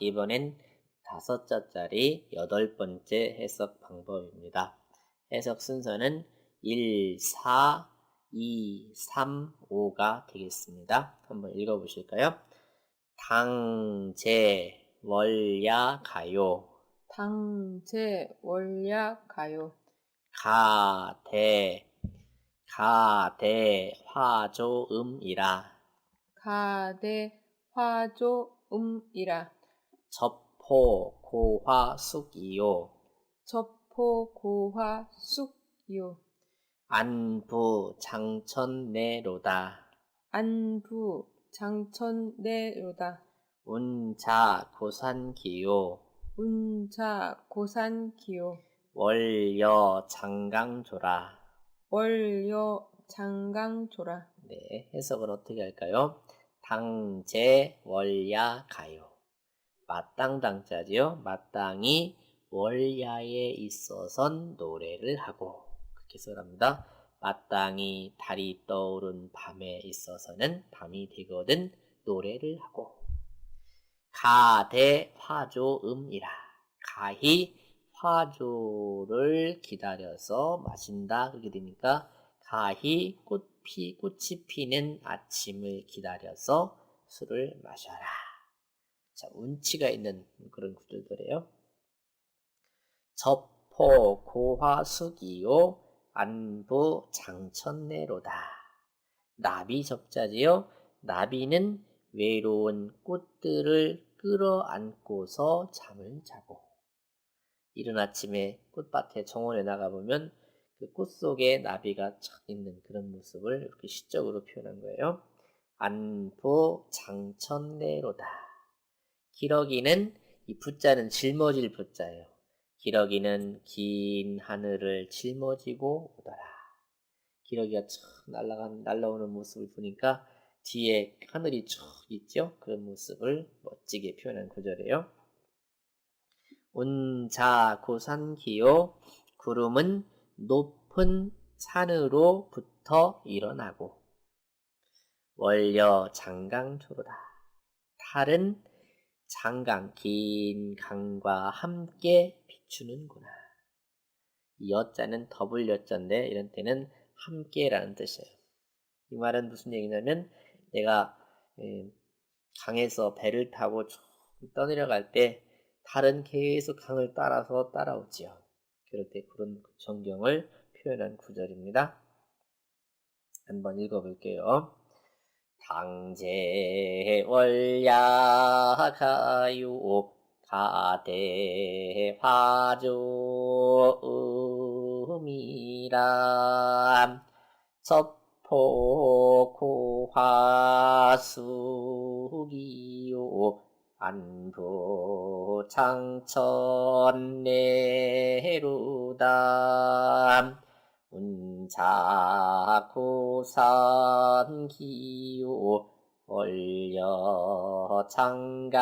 이번엔 다섯 자짜리 여덟 번째 해석 방법입니다. 해석 순서는 1, 4, 2, 3, 5가 되겠습니다. 한번 읽어보실까요? 당제, 월야, 가요. 당제, 월야, 가요. 가대, 가대, 화조음이라. 가대, 화조, 음이라. 접포, 고화, 숙이요. 접포, 고화, 숙요. 안부, 장천내로다. 안부, 장천내로다. 운자, 고산기요. 운자, 고산기요. 월여, 장강조라. 월요, 장강조라. 네, 해석을 어떻게 할까요? 당제, 월야, 가요. 마땅당자지요. 마땅히 월야에 있어선 노래를 하고 그렇게 해석합니다. 마땅히 달이 떠오른 밤에 있어서는 밤이 되거든 노래를 하고 가대 화조음이라 가히 화조를 기다려서 마신다 그렇게 되니까 가히 꽃피 꽃이 피는 아침을 기다려서 술을 마셔라. 자 운치가 있는 그런 구절들이에요. 접포 고화숙이요 안부 장천내로다. 나비 접자지요. 나비는 외로운 꽃들을 끌어안고서 잠을 자고 이른 아침에 꽃밭에 정원에 나가보면 그 꽃 속에 나비가 착 있는 그런 모습을 이렇게 시적으로 표현한 거예요. 안부 장천내로다. 기러기는 이 부자는 짊어질 부자예요. 기러기는 긴 하늘을 짊어지고 오더라. 기러기가 쭉 날아가는 날아오는 모습을 보니까 뒤에 하늘이 쭉 있죠. 그런 모습을 멋지게 표현한 구절이에요. 운자 고산기요 구름은 높은 산으로부터 일어나고 월여 장강초로다. 달은 장강 긴 강과 함께 비추는구나. 이 여자는 더블 여자인데 이런 때는 함께라는 뜻이에요. 이 말은 무슨 얘기냐면 내가 강에서 배를 타고 쭉 떠내려갈 때 달은 계속 강을 따라서 따라오지요. 때 그런 전경을 표현한 구절입니다. 한번 읽어볼게요. 당제 월야가요 가대 화조 음이라 접포 고화수기요 안부 창천내루다 운자고산기요 월여 장강주라